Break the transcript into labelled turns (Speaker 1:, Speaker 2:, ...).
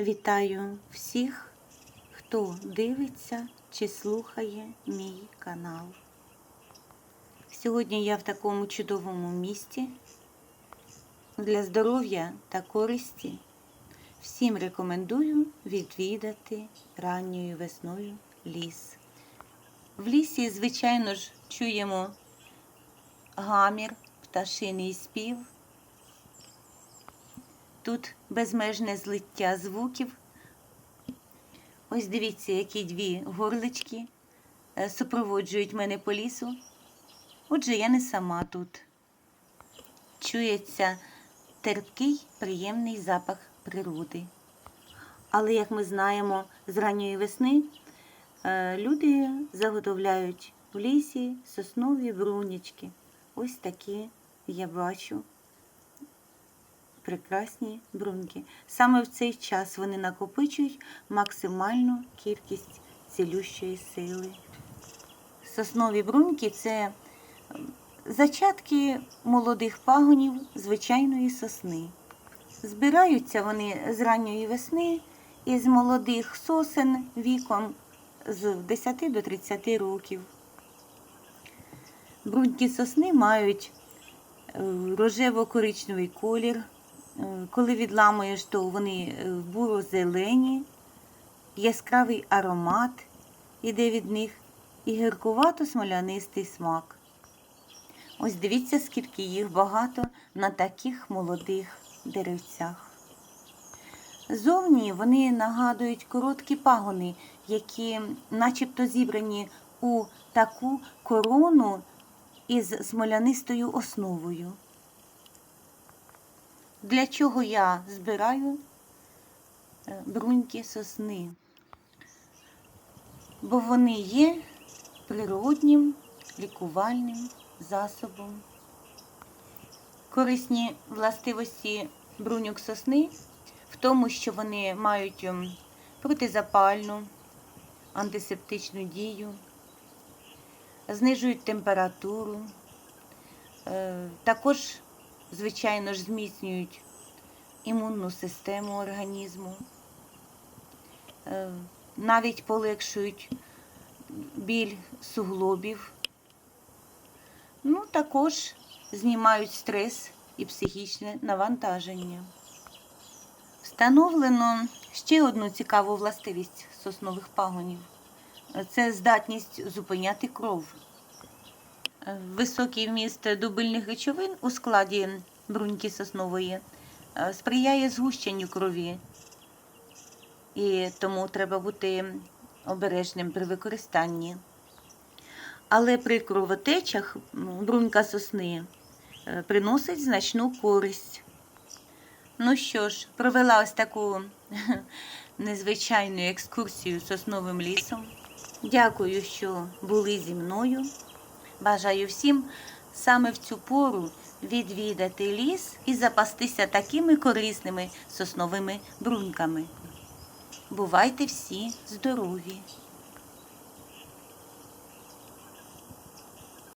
Speaker 1: Вітаю всіх, хто дивиться чи слухає мій канал. Сьогодні я в такому чудовому місті для здоров'я та користі. Всім рекомендую відвідати ранньою весною ліс. В лісі, звичайно ж, чуємо гамір, пташиний спів. Тут безмежне злиття звуків. Ось дивіться, які дві горлички е, супроводжують мене по лісу. Отже, я не сама тут. Чується терпкий, приємний запах природи. Але, як ми знаємо, з ранньої весни е, люди заготовляють в лісі соснові брунячки. Ось такі я бачу прекрасні бруньки. Саме в цей час вони накопичують максимальну кількість цілющої сили. Соснові бруньки це зачатки молодих пагонів звичайної сосни. Збираються вони з ранньої весни із молодих сосен віком з 10 до 30 років. Бруньки сосни мають е, рожево-коричневий колір. Е, Коли відламуєш, то вони е, буро-зелені, яскравий аромат іде від них і гіркувато-смолянистий смак. Ось дивіться, скільки їх багато на таких молодих деревцях. Зовні вони нагадують короткі пагони, які начебто зібрані у таку корону із смолянистою основою. Для чого я збираю е, бруньки сосни? Бо вони є природнім лікувальним засобом. Корисні властивості бруньок сосни в тому, що вони мають ем, протизапальну, антисептичну дію, знижують температуру, е, також, звичайно ж, зміцнюють імунну систему організму, е, навіть полегшують біль суглобів. Ну, також знімають стрес і психічне навантаження. Встановлено ще одну цікаву властивість соснових пагонів це здатність зупиняти кров. Високий вміст дубильних речовин у складі бруньки соснової е, сприяє згущенню крові, і тому треба бути обережним при використанні. Але при кровотечах брунька сосни е, приносить значну користь. Ну що ж, провела ось таку незвичайну екскурсію сосновим лісом. Дякую, що були зі мною. Бажаю всім саме в цю пору відвідати ліс і запастися такими корисними сосновими бруньками. Бувайте всі здорові!